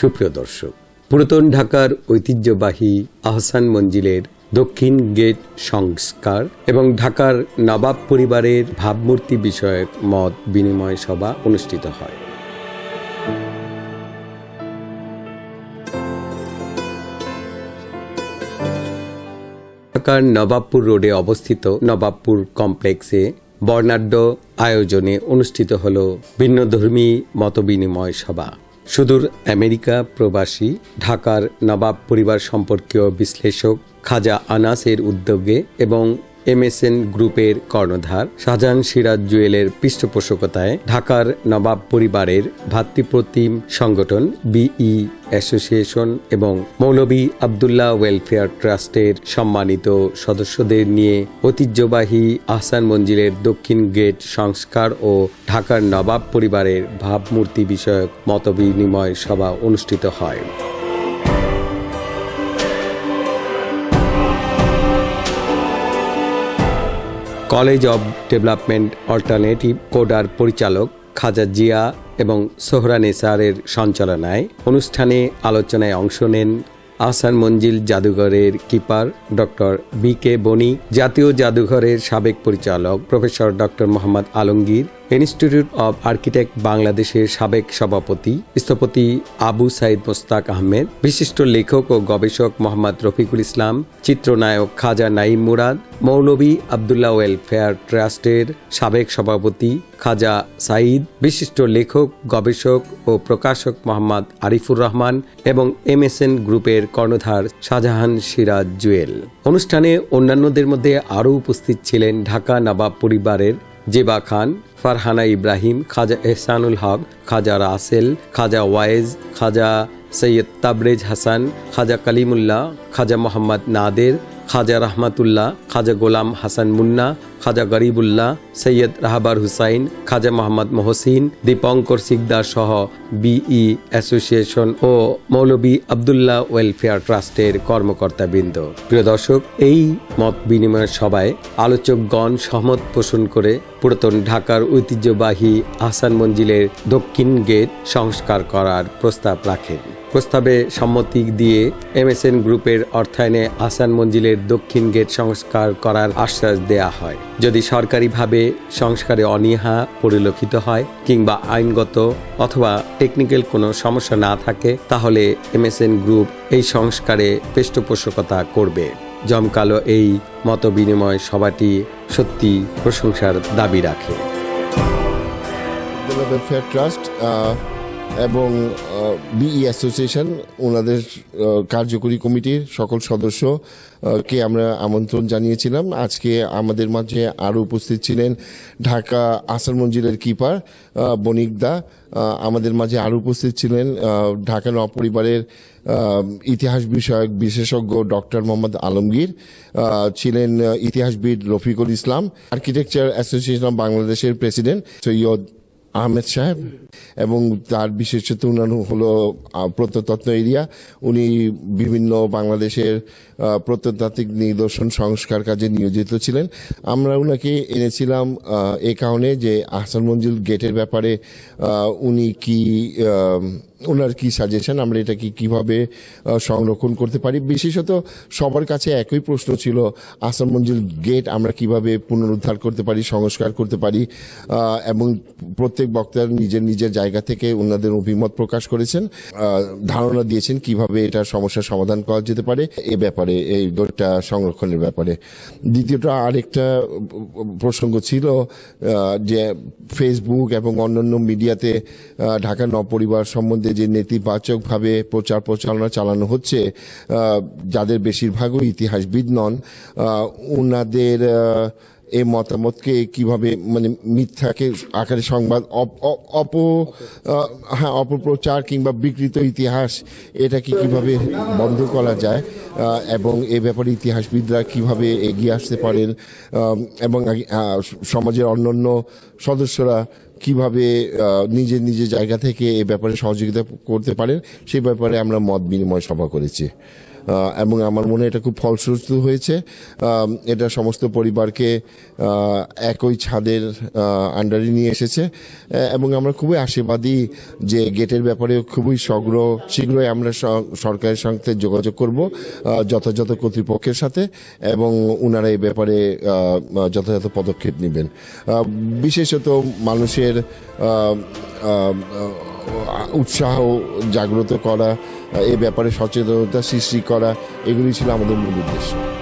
সুপ্রিয় দর্শক, পুরাতন ঢাকার ঐতিহ্যবাহী আহসান মঞ্জিলের দক্ষিণ গেট সংস্কার এবং ঢাকার নবাব পরিবারের ভাবমূর্তি বিষয়ক মত বিনিময় সভা অনুষ্ঠিত হয়। ঢাকার নবাবপুর রোডে অবস্থিত নবাবপুর কমপ্লেক্সে বর্ণাঢ্য আয়োজনে অনুষ্ঠিত হল ভিন্নধর্মী মতবিনিময় সভা। সুদূর আমেরিকা প্রবাসী ঢাকার নবাব পরিবার সম্পর্কীয় বিশ্লেষক খাজা আনাসের উদ্যোগে এবং এমএসএন গ্রুপের কর্ণধার শাহজাহান সিরাজ জুয়েলের পৃষ্ঠপোষকতায় ঢাকার নবাব পরিবারের ভাতৃপ্রতিম সংগঠন বিই অ্যাসোসিয়েশন এবং মৌলভী আবদুল্লাহ ওয়েলফেয়ার ট্রাস্টের সম্মানিত সদস্যদের নিয়ে ঐতিহ্যবাহী আহসান মঞ্জিলের দক্ষিণ গেট সংস্কার ও ঢাকার নবাব পরিবারের ভাবমূর্তি বিষয়ক মতবিনিময় সভা অনুষ্ঠিত হয়। কলেজ অব ডেভেলপমেন্ট অল্টারনেটিভ কোডার পরিচালক খাজা জিয়া এবং সোহরা নেসারের সঞ্চালনায় অনুষ্ঠানে আলোচনায় অংশ নেন আহসান মঞ্জিল জাদুঘরের কিপার ডক্টর বি কে বনি জাতীয় জাদুঘরের সাবেক পরিচালক professor doctor Mohammad Alamgir institute of architect বাংলাদেশের সাবেক সভাপতি, স্থপতি আবু সাইদ মোস্তাক আহমেদ, বিশিষ্ট লেখক ও গবেষক মোহাম্মদ রফিকুল ইসলাম, চিত্রনায়ক খাজা নাইম মুরাদ মৌলভী আবদুল্লাহ ওয়েলফেয়ার ট্রাস্টের সাবেক সভাপতি খাজা সাইদ বিশিষ্ট লেখক, গবেষক ও প্রকাশক মোহাম্মদ আরিফুর রহমান এবং এমএসএন গ্রুপের কর্ণধার শাহজাহান সিরাজ জুয়েল। অনুষ্ঠানে অন্যান্যদের মধ্যে আরও উপস্থিত ছিলেন ঢাকা নবাব পরিবারের জেবা খান ফারহানা ইব্রাহিম, খাজা এহসানুল হক, খাজা রাসেল, খাজা ওয়াইজ, খাজা সৈয়দ তাবরেজ হাসান, খাজা কালিমুল্লাহ, খাজা মোহাম্মদ নাদের, খাজা রহমাতুল্লাহ, খাজা গোলাম হাসান মুন্না খাজা গরিবুল্লাহ সৈয়দ রাহাবার হুসাইন, খাজা মোহাম্মদ মহসিন, দীপঙ্কর সিকদার সহ BE association O Maulvi Abdullah welfare ট্রাস্টের কর্মকর্তাবৃন্দ। প্রিয় দর্শক, এই মত বিনিময়ের সভায় আলোচকগণ সহমত পোষণ করে পুরাতন ঢাকার ঐতিহ্যবাহী আহসান মঞ্জিলের দক্ষিণ গেট সংস্কার করার প্রস্তাব রাখেন। প্রস্তাবে সম্মতি দিয়ে এমএসএন গ্রুপের অর্থায়নে আহসান মঞ্জিলের দক্ষিণ গেট সংস্কার করার আশ্বাস দেয়া হয়। যদি সরকারিভাবে সংস্কারে অনীহা পরিলক্ষিত হয় কিংবা আইনগত অথবা টেকনিক্যাল কোনো সমস্যা না থাকে, তাহলে এমএসএন গ্রুপ এই সংস্কারে পৃষ্ঠপোষকতা করবে। জমকালো এই মত বিনিময় সভাটি সত্যি প্রশংসার দাবি রাখে। ট্রাস্ট এবং বিই অ্যাসোসিয়েশন ওনাদের কার্যকরী কমিটির সকল সদস্য কে আমরা আমন্ত্রণ জানিয়েছিলাম। আজকে আমাদের মাঝে আরও উপস্থিত ছিলেন ঢাকা আসার মঞ্জিলের কিপার আহ, বণিক দা। আমাদের মাঝে আরও উপস্থিত ছিলেন ঢাকা নপরিবারের ইতিহাস বিষয়ক বিশেষজ্ঞ ডক্টর মোহাম্মদ আলমগীর ছিলেন ইতিহাসবিদ Rafiqul Islam architecture association of বাংলাদেশের প্রেসিডেন্ট সৈয়দ আহমেদ সাহেব এবং তার বিশেষত উনার হলো প্রত্নতত্ত্ব এরিয়া। উনি বিভিন্ন বাংলাদেশের প্রত্নতাত্ত্বিক নিদর্শন সংস্কার কাজে নিয়োজিত ছিলেন। আমরা উনাকে এনেছিলাম এ কারণে যে আহসান মঞ্জিল গেটের ব্যাপারে উনি কি ওনার কি সাজেশন আমরা এটা কি কীভাবে সংরক্ষণ করতে পারি? বিশেষত সবার কাছে একই প্রশ্ন ছিল, আসাম মঞ্জিল গেট আমরা কীভাবে পুনরুদ্ধার করতে পারি, সংস্কার করতে পারি? এবং প্রত্যেক বক্তার নিজের নিজের জায়গা থেকে ওনাদের অভিমত প্রকাশ করেছেন। ধারণা দিয়েছেন কীভাবে এটা সমস্যার সমাধান করা যেতে পারে। এ ব্যাপারে, এই গেটটা সংরক্ষণের ব্যাপারে। দ্বিতীয়টা, আরেকটা প্রসঙ্গ ছিল যে ফেসবুক এবং অন্যান্য মিডিয়াতে ঢাকা নবপরিবার সম্বন্ধে যে নেতিবাচকভাবে প্রচার প্রচারণা চালানো হচ্ছে যাদের বেশিরভাগই ইতিহাসবিদ নন ওনাদের এই মতামতকে কীভাবে মানে মিথ্যাকে আকারে সংবাদ অপ- হ্যাঁ অপপ্রচার কিংবা বিকৃত ইতিহাস, এটাকে কীভাবে বন্ধ করা যায় এবং এ ব্যাপারে ইতিহাসবিদরা কীভাবে এগিয়ে আসতে পারেন এবং সমাজের অন্যান্য সদস্যরা কীভাবে নিজের নিজের জায়গা থেকে এ ব্যাপারে সহযোগিতা করতে পারেন সেই ব্যাপারে আমরা মত বিনিময় সভা করেছি। এবং আমার মনে এটা খুব ফলশ্রুতি হয়েছে। এটা সমস্ত পরিবারকে একই ছাদের আন্ডারে নিয়ে এসেছে। এবং আমরা খুবই আশীর্বাদী যে গেটের ব্যাপারে খুবই শগ্র শীঘ্রই আমরা সরকারের সঙ্গে যোগাযোগ করব যথাযথ কর্তৃপক্ষের সাথে এবং ওনারা এই ব্যাপারে যথাযথ পদক্ষেপ নেবেন। বিশেষত মানুষের উৎসাহ জাগ্রত করা এই ব্যাপারে সচেতনতা সৃষ্টি করা এগুলি ছিল আমাদের মূল উদ্দেশ্য।